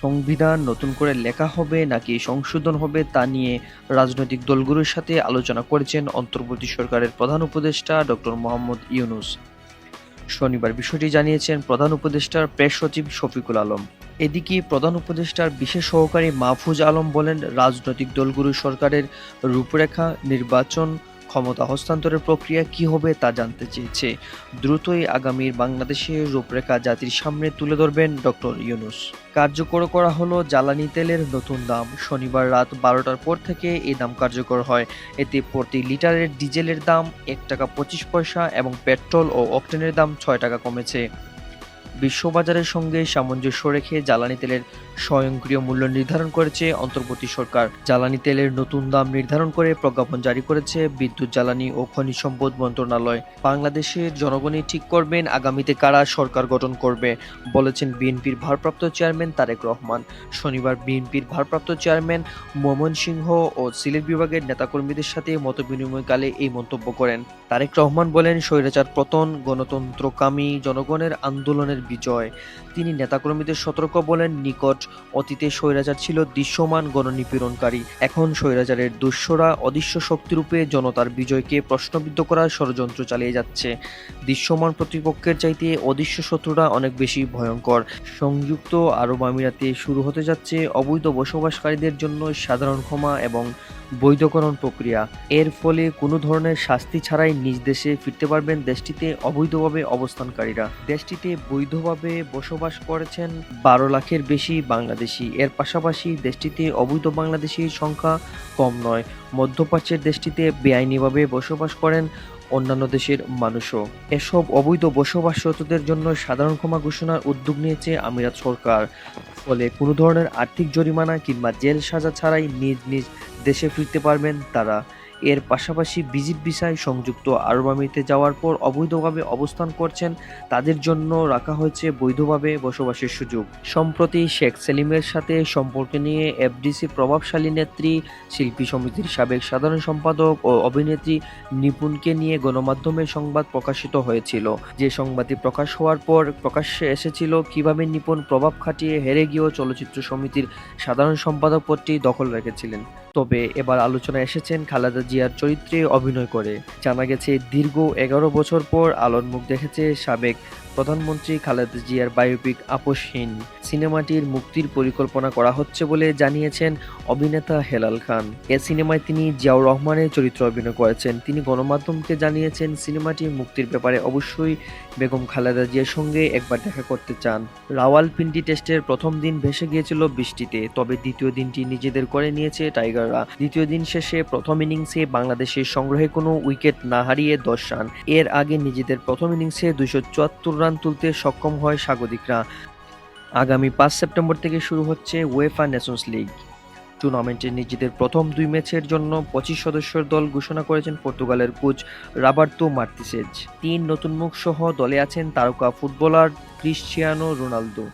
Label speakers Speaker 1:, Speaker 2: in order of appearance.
Speaker 1: সংবিধান নতুন করে লেখা হবে নাকি সংশোধন হবে তা নিয়ে রাজনৈতিক দলগুলোর সাথে আলোচনা করেছেন অন্তর্বর্তী সরকারের প্রধান উপদেষ্টা ডক্টর মোহাম্মদ ইউনুস। শনিবার বিষয়টি জানিয়েছেন প্রধান উপদেষ্টার প্রেস সচিব শফিকুল আলম। এদিকে প্রধান উপদেষ্টার বিশেষ সহকারী মাহফুজ আলম বলেন, রাজনৈতিক দলগুলো সরকারের রূপরেখা, নির্বাচন ক্ষমতা হস্তান্তরের প্রক্রিয়া কি হবে তা জানতে চেয়েছে। দ্রুতই আগামীর বাংলাদেশের রূপরেখা জাতির সামনে তুলে ধরবেন ডক্টর ইউনুস। কার্যকর করা হলো জ্বালানি তেলের নতুন দাম। শনিবার রাত বারোটার পর থেকে এই দাম কার্যকর হয়। এতে প্রতি লিটারের ডিজেলের দাম এক টাকা পঁচিশ পয়সা এবং পেট্রোল ও অকটেনের দাম ছয় টাকা কমেছে। বিশ্ববাজারের সঙ্গে সামঞ্জস্য রেখে জ্বালানি তেলের স্বয়ংক্রিয় মূল্য নির্ধারণ করেছে অন্তর্বর্তী সরকার। জ্বালানি তেলের নতুন দাম নির্ধারণ করে প্রজ্ঞাপন জারি করেছে বিদ্যুৎ, জ্বালানি ও খনিজ সম্পদ মন্ত্রণালয়। বাংলাদেশের জনগণই ঠিক করবেন আগামীতে কারা সরকার গঠন করবে, বলেছেন বিএনপির ভারপ্রাপ্ত চেয়ারম্যান তারেক রহমান। শনিবার বিএনপির ভারপ্রাপ্ত চেয়ারম্যান মোহাম্মদ সিংহ ও সিলেট বিভাগের নেতাকর্মীদের সাথে মতবিনিময়কালে এই মন্তব্য করেন। তারেক রহমান বলেন, স্বৈরাচার পতন গণতন্ত্রকামী জনগণের আন্দোলনের বিজয়। তিনি নেতাকর্মীদের সতর্ক বলেন, নিকট অতীতে স্বৈরাচার ছিল দৃশ্যমান গণনিপীড়নকারী। এখন স্বৈরাচারের দুঃস্বরা অদৃশ্য শক্তিরূপে জনতার বিজয়কে প্রশ্নবিদ্ধ করার ষড়যন্ত্র চালিয়ে যাচ্ছে। দৃশ্যমান প্রতিপক্ষের চাইতে অদৃশ্য শত্রুরা অনেক বেশি ভয়ঙ্কর। সংযুক্ত আরব আমিরাতে শুরু হতে যাচ্ছে অবৈধ বসবাসকারীদের জন্য সাধারণ ক্ষমা এবং বৈধকরণ প্রক্রিয়া। এর ফলে কোনো ধরনের শাস্তি ছাড়াই নিজ দেশে ফিরতে পারবেন দেশটিতে অবৈধভাবে অবস্থানকারীরা। দেশটিতে বৈধভাবে বসবাস করেছেন বারো লাখের বেশি বাংলাদেশি। এর পাশাপাশি দেশটিতে অবৈধ বাংলাদেশির সংখ্যা কম নয়। মধ্যপ্রাচ্যের দেশটিতে বেআইনিভাবে বসবাস করেন অন্যান্য দেশের মানুষও। এসব অবৈধ বসবাসরতদের জন্য সাধারণ ক্ষমা ঘোষণার উদ্যোগ নিয়েছে আমিরাত সরকার। ফলে কোনো ধরনের আর্থিক জরিমানা কিংবা জেল সাজা ছাড়াই নিজ নিজ দেশে ফিরতে পারবেন তারা। এর পাশাপাশি ভিজিট ভিসায় সংযুক্ত আরব যাওয়ার পর অবৈধভাবে অবস্থান করছেন। তাদের জন্য রাখা হয়েছে বৈধভাবে বসবাসের সুযোগ। সম্প্রতি শেখ সেলিমের সাথে সম্পর্ক নিয়ে এফডিসি প্রভাবশালী নেত্রী, শিল্পী সমিতির সাবেক সাধারণ সম্পাদক ও অভিনেত্রী নিপুণকে নিয়ে গণমাধ্যমে সংবাদ প্রকাশিত হয়েছিল। যে সংবাদটি প্রকাশ হওয়ার পর প্রকাশ্যে এসেছিল কীভাবে নিপুণ প্রভাব খাটিয়ে হেরে গিয়েও চলচ্চিত্র সমিতির সাধারণ সম্পাদক পদটি দখল রেখেছিলেন। তবে এবার আলোচনা এসেছেন খালেদা জিয়ার চরিত্রে অভিনয় করে। জানা গেছে, দীর্ঘ এগারো বছর পর আলোর মুখ দেখেছে সাবেক প্রধানমন্ত্রী খালেদা জিয়ার বায়োপিক আপোষহীন সিনেমাটির মুক্তির পরিকল্পনা করা হচ্ছে বলে জানিয়েছেন অভিনেতা হেলাল খান। এ সিনেমায় তিনি জিয়াউর রহমানের চরিত্র অভিনয় করেছেন। তিনি গণমাধ্যমকে জানিয়েছেন, সিনেমাটি মুক্তির ব্যাপারে অবশ্যই বেগম খালেদা জিয়ার সঙ্গে একবার দেখা করতে চান। রাওয়াল রাওয়ালপিন্ডি টেস্টের প্রথম দিন ভেসে গিয়েছিল বৃষ্টিতে, তবে দ্বিতীয় দিনটি নিজেদের করে নিয়েছে টাইগাররা দ্বিতীয় দিন শেষে প্রথম ইনিংসে বাংলাদেশের সংগ্রহে কোনো উইকেট না হারিয়ে দশ রান। এর আগে নিজেদের প্রথম ইনিংসে দুইশো চুয়াত্তর রান তুলতে সক্ষম হয় স্বাগতিকরা। আগামী পাঁচ সেপ্টেম্বর থেকে শুরু হচ্ছে ওয়েফা নেশনস লিগ টুর্নামেন্টে নিজেদের প্রথম দুই ম্যাচের জন্য পঁচিশ সদস্যের দল ঘোষণা করেছেন পর্তুগালের কোচ রাবার্তো মার্তিসেজ তিন নতুন মুখ সহ দলে আছেন তারকা ফুটবলার ক্রিশ্চিয়ানো রোনালদো।